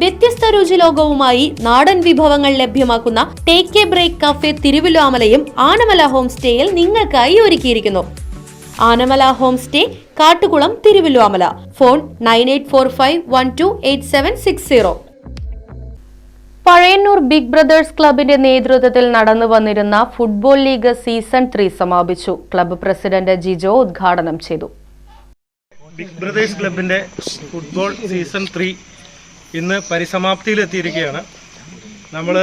വ്യത്യസ്ത രുചിലോകവുമായി നാടൻ വിഭവങ്ങൾ ലഭ്യമാക്കുന്ന ടേക്ക് എ ബ്രേക്ക് കഫേ തിരുവിലാമലയും ആനമല ഹോം സ്റ്റേയിൽ നിങ്ങൾക്കായി ഒരുക്കിയിരിക്കുന്നു. Anamala home stay Kattukulam Thiruvilwamala phone nine eight four five one two eight seven six zero. Pazhayannur big brothers ക്ലബിന്റെ നേതൃത്വത്തിൽ നടന്നു വന്നിരുന്ന ഫുട്ബോൾ ലീഗ് സീസൺ ത്രീ സമാപിച്ചു. ക്ലബ്ബ് പ്രസിഡന്റ് ജിജോ ഉദ്ഘാടനം ചെയ്തു. ബിഗ് ബ്രദേഴ്സ് ക്ലബിന്റെ ഫുട്ബോൾ സീസൺ ത്രീ ഇന്ന് പരിസമാപ്തിയിലെത്തിയിരിക്കുകയാണ്. നമ്മൾ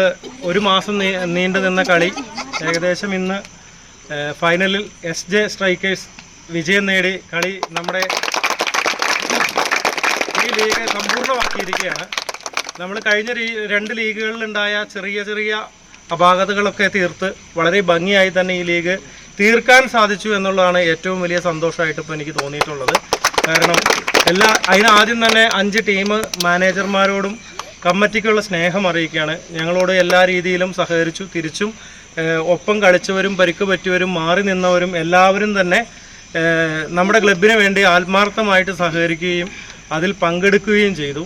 ഒരു മാസം നീണ്ടു നിന്ന കളി ഏകദേശം ഇന്ന് ഫൈനലിൽ എസ് ജെ സ്ട്രൈക്കേഴ്സ് വിജയം നേടി കളി നമ്മുടെ ഈ ലീഗ് സമ്പൂർണമാക്കിയിരിക്കുകയാണ് നമ്മൾ കഴിഞ്ഞ രണ്ട് ലീഗുകളിലുണ്ടായ ചെറിയ ചെറിയ അപാകതകളൊക്കെ തീർത്ത് വളരെ ഭംഗിയായി തന്നെ ഈ ലീഗ് തീർക്കാൻ സാധിച്ചു എന്നുള്ളതാണ് ഏറ്റവും വലിയ സന്തോഷമായിട്ട് ഇപ്പോൾ എനിക്ക് തോന്നിയിട്ടുള്ളത്. കാരണം എല്ലാ അതിനാദ്യം തന്നെ അഞ്ച് ടീം മാനേജർമാരോടും കമ്മിറ്റിക്കുള്ള സ്നേഹം അറിയിക്കുകയാണ്. ഞങ്ങളോട് എല്ലാ രീതിയിലും സഹകരിച്ചു തിരിച്ചും ഒപ്പം കളിച്ചവരും പരിക്ക് പറ്റിയവരും മാറി നിന്നവരും എല്ലാവരും തന്നെ നമ്മുടെ ക്ലബിന് വേണ്ടി ആത്മാർത്ഥമായിട്ട് സഹകരിക്കുകയും അതിൽ പങ്കെടുക്കുകയും ചെയ്തു.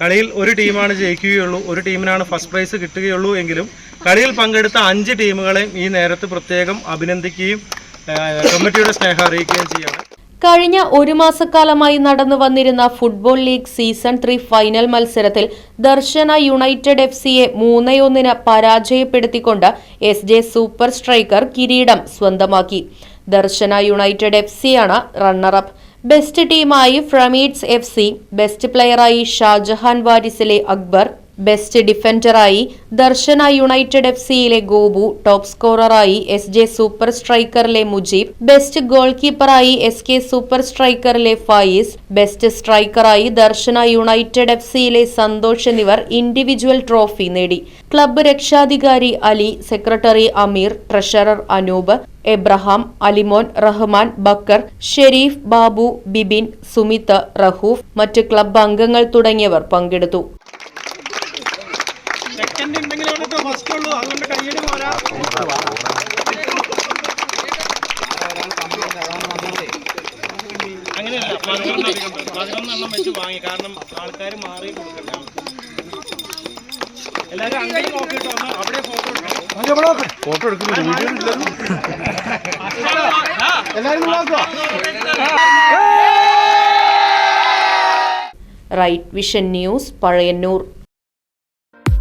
കളിയിൽ ഒരു ടീമാണ് ജയിക്കുകയുള്ളൂ. ഒരു ടീമിനാണ് ഫസ്റ്റ് പ്രൈസ് കിട്ടുകയുള്ളൂ എങ്കിലും കളിയിൽ പങ്കെടുത്ത അഞ്ച് ടീമുകളെയും ഈ നേരത്ത് പ്രത്യേകം അഭിനന്ദിക്കുകയും കമ്മിറ്റിയുടെ സ്നേഹം അറിയിക്കുകയും ചെയ്യാണ്. കഴിഞ്ഞ ഒരു മാസക്കാലമായി നടന്നു വന്നിരുന്ന football league season three final മത്സരത്തിൽ ദർശന യുണൈറ്റഡ് എഫ് സിയെ മൂന്നയൊന്നിന് പരാജയപ്പെടുത്തിക്കൊണ്ട് എസ് ജെ സൂപ്പർ സ്ട്രൈക്കർ കിരീടം സ്വന്തമാക്കി. ദർശന യുണൈറ്റഡ് എഫ് സിയാണ് റണ്ണറപ്പ്. ബെസ്റ്റ് ടീമായി ഫ്രമീഡ്സ് എഫ് സി ബെസ്റ്റ് പ്ലെയറായി ഷാജഹാൻ വാരിസിലെ അക്ബർ ബെസ്റ്റ് ഡിഫൻഡറായി ദർശന യുണൈറ്റഡ് എഫ് സിയിലെ ഗോപു ടോപ്പ് സ്കോററായി എസ് ജെ സൂപ്പർ സ്ട്രൈക്കറിലെ മുജീബ് ബെസ്റ്റ് ഗോൾ കീപ്പറായി എസ് കെ സൂപ്പർ സ്ട്രൈക്കറിലെ ഫായിസ് ബെസ്റ്റ് സ്ട്രൈക്കറായി ദർശന യുണൈറ്റഡ് എഫ് സിയിലെ സന്തോഷ് എന്നിവർ ഇൻഡിവിജ്വൽ ട്രോഫി നേടി. ക്ലബ്ബ് രക്ഷാധികാരി Ali secretary Ameer treasurer Anoop Abraham Alimon Rahman Bakkar Sherif Babu Bibin Sumith Rahoof മറ്റ് ക്ലബ്ബ് അംഗങ്ങൾ തുടങ്ങിയവർ പങ്കെടുത്തു. സെക്കൻഡ് ഉണ്ടെങ്കിലേ ഫസ്റ്റ് ഉള്ളൂ. അതുകൊണ്ട് കയ്യടി പോരാ. അങ്ങനെയല്ല പതിനൊന്ന് പതിനൊന്നെണ്ണം വെച്ച് വാങ്ങി. കാരണം ആൾക്കാർ മാറി കൊടുക്കണ്ട. എല്ലാവരും അങ്ങനെ അവിടെ ഫോട്ടോ എടുക്കുന്നു നോക്കുക റൈറ്റ് വിഷൻ ന്യൂസ് പഴയന്നൂർ.